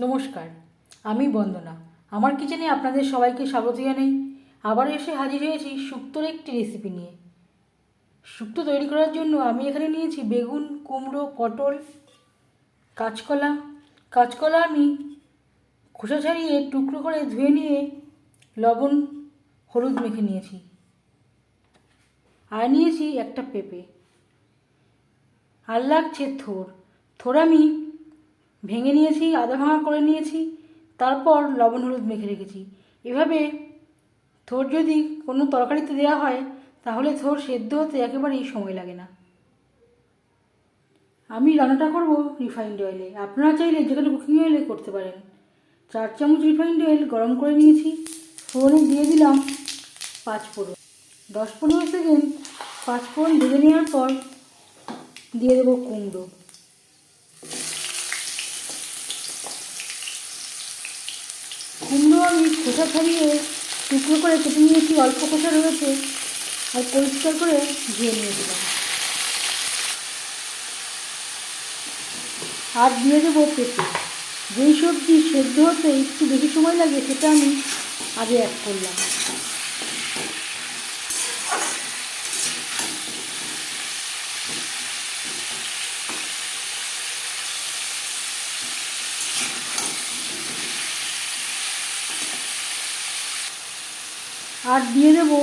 নমস্কার, আমি বন্দনা। আমার কিচেনে আপনাদের সবাইকে স্বাগত জানাই। আবার এসে হাজির হয়েছি শুক্তোর একটি রেসিপি নিয়ে। শুক্তো তৈরি করার জন্য আমি এখানে নিয়েছি বেগুন, কুমড়ো, পটল, কাঁচকলা। কাঁচকলা আমি খোসা ছাড়িয়ে টুকরো করে ধুয়ে নিয়ে লবণ, হলুদ মেখে নিয়েছি। আর নিয়েছি একটা পেঁপে। আর লাগছে থোর। থোর আমি ভেঙে নিয়েছি, আধা ভাঙা করে নিয়েছি, তারপর লবণ, হলুদ মেখে রেখেছি। এভাবে থোর যদি কোনো তরকারিতে দেওয়া হয়, তাহলে থোর সেদ্ধ হতে একেবারেই সময় লাগে না। আমি রান্নাটা করব রিফাইন্ড অয়েলে। আপনারা চাইলে যে কোনো কুকিং অয়েলে করতে পারেন। চার চামচ রিফাইন্ড অয়েল গরম করে নিয়েছি। ফোড়নে দিয়ে দিলাম পাঁচ ফোড়ন। দশ পনেরো সেকেন্ড পাঁচ ফোড়ন ভেজে নেওয়ার পর দিয়ে দেবো কুমড়ো। কুমড়ো আমি খোসা ছাড়িয়ে টুকরো করে কেটে নিয়েছি অল্প খোসা রয়েছে আর পরিষ্কার করে ধুয়ে নিয়ে দিলাম আর দিয়ে দেবো পেঁপে। যেই সবজি সেদ্ধ হতে একটু বেশি সময় লাগে সেটা আমি আগে অ্যাড করলাম। আর দিয়ে দেবো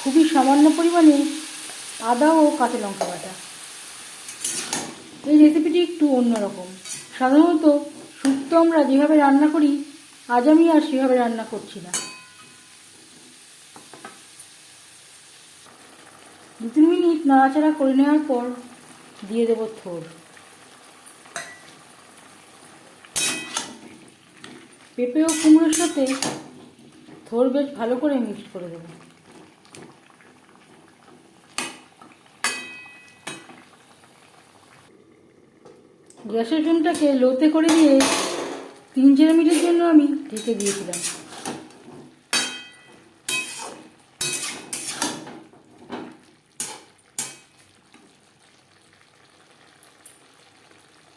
খুবই সামান্য পরিমাণে আদা ও কাঁচা লঙ্কা বাটা। এই রেসিপিটি একটু অন্যরকম। সাধারণত শুক্তো আমরা যেভাবে রান্না করি, আজ আমি আর সেভাবে রান্না করছি না। দু তিন মিনিট নাড়াচাড়া করে নেওয়ার পর দিয়ে দেবো থোর। পেঁপে ও কুমড়োর সাথে থোর বেশ ভালো করে মিক্স করে দেবো। গ্যাসের ফ্লেমটাকে লোতে করে দিয়ে তিন চার মিনিটের জন্য আমি ঢেকে দিয়েছিলাম।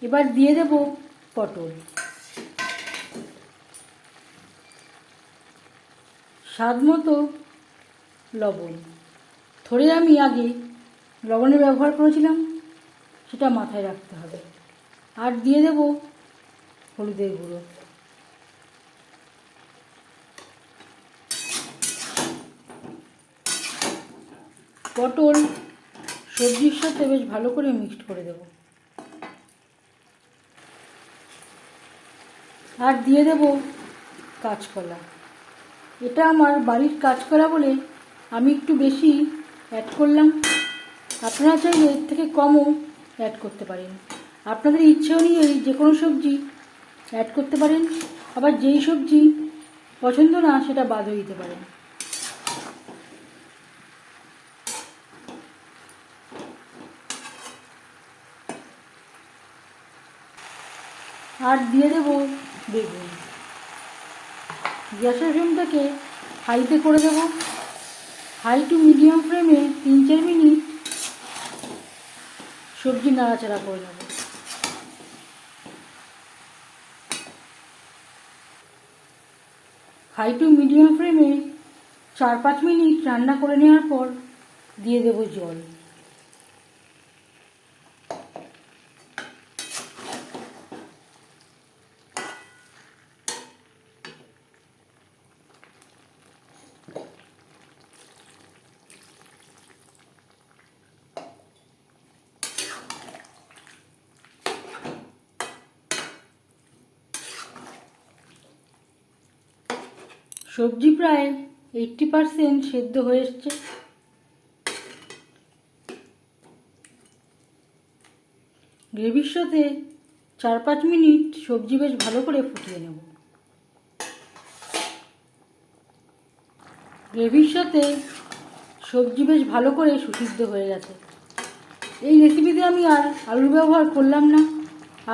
এবার দিয়ে দেব পটল। স্বাদ মতো লবণ। থরে আমি আগে লবণের ব্যবহার করেছিলাম, সেটা মাথায় রাখতে হবে। আর দিয়ে দেব হলুদের গুঁড়ো। পটল সবজির সাথে বেশ ভালো করে মিক্সড করে দেব। আর দিয়ে দেব কাঁচকলা। এটা আমার বাড়ির কাজ করা বলে আমি একটু বেশি অ্যাড করলাম। আপনারা চাইলে এর থেকে কমও অ্যাড করতে পারেন। আপনাদের ইচ্ছে অনুযায়ী যে কোনো সবজি অ্যাড করতে পারেন। আবার যেই সবজি পছন্দ না, সেটা বাদও দিতে পারেন। আর দিয়ে দেব বেগুন। গ্যাসের ফ্লেমটাকে হাইতে করে দেব। হাই টু মিডিয়াম ফ্লেমে তিন চার মিনিট সবজি নাড়াচাড়া করে নেব। হাই টু মিডিয়াম ফ্লেমে চার পাঁচ মিনিট রান্না করে নেওয়ার পর দিয়ে দেব জল। সবজি প্রায় এইটটি পারসেন্ট সেদ্ধ হয়ে এসছে। গ্রেভির সাথে চার পাঁচ মিনিট সবজি বেশ ভালো করে ফুটিয়ে নেব। গ্রেভির সাথে সবজি বেশ ভালো করে সুসিদ্ধ হয়ে গেছে। এই রেসিপিতে আমি আর আলুর ব্যবহার করলাম না।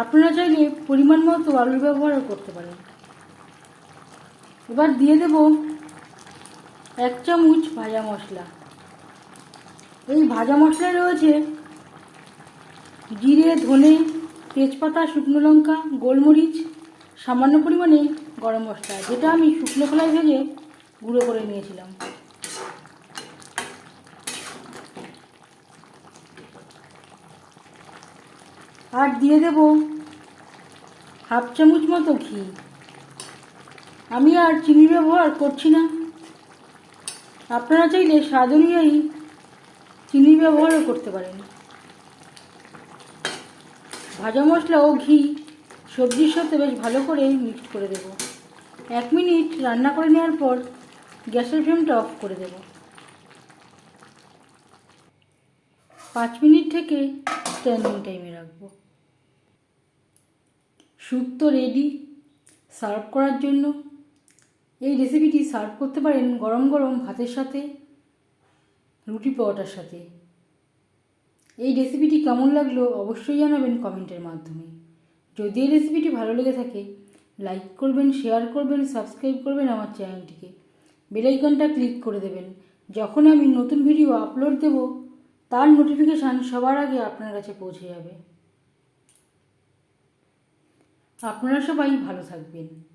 আপনারা চাইলে পরিমাণ মতো আলুর ব্যবহারও করতে পারেন। এবার দিয়ে দেব এক চামচ ভাজা মশলা। এই ভাজা মশলায় রয়েছে জিরে, ধনে, তেজপাতা, শুকনো লঙ্কা, গোলমরিচ, সামান্য পরিমাণে গরম মশলা, যেটা আমি শুকনো খোলায় ভেজে গুঁড়ো করে নিয়েছিলাম। আর দিয়ে দেব হাফ চামচ মতো ঘি। আমি আর চিনি ব্যবহার করছি না। আপনারা চাইলে স্বাদ অনুযায়ী চিনি ব্যবহারও করতে পারেন। ভাজা মশলা ও ঘি সবজির সাথে বেশ ভালো করে মিক্সড করে দেব। এক মিনিট রান্না করে নেওয়ার পর গ্যাসের ফ্লেমটা অফ করে দেব। পাঁচ মিনিট থেকে স্ট্যান্ডিং টাইমে রাখব। শুক্তো রেডি, সার্ভ করার জন্য। এই রেসিপিটি সার্ভ করতে পারেন গরম গরম ভাতের সাথে, রুটি পরোটার সাথে। এই রেসিপিটি কেমন লাগল অবশ্যই জানাবেন কমেন্টের মাধ্যমে। যদি এই রেসিপিটি ভালো লেগে থাকে লাইক করবেন শেয়ার করবেন সাবস্ক্রাইব করবেন আমার চ্যানেলটিকে। বেলাইকনটা ক্লিক করে দেবেন। যখন আমি নতুন ভিডিও আপলোড দেব, তার নোটিফিকেশান সবার আগে আপনার কাছে পৌঁছে যাবে। আপনারা সবাই ভালো থাকবেন।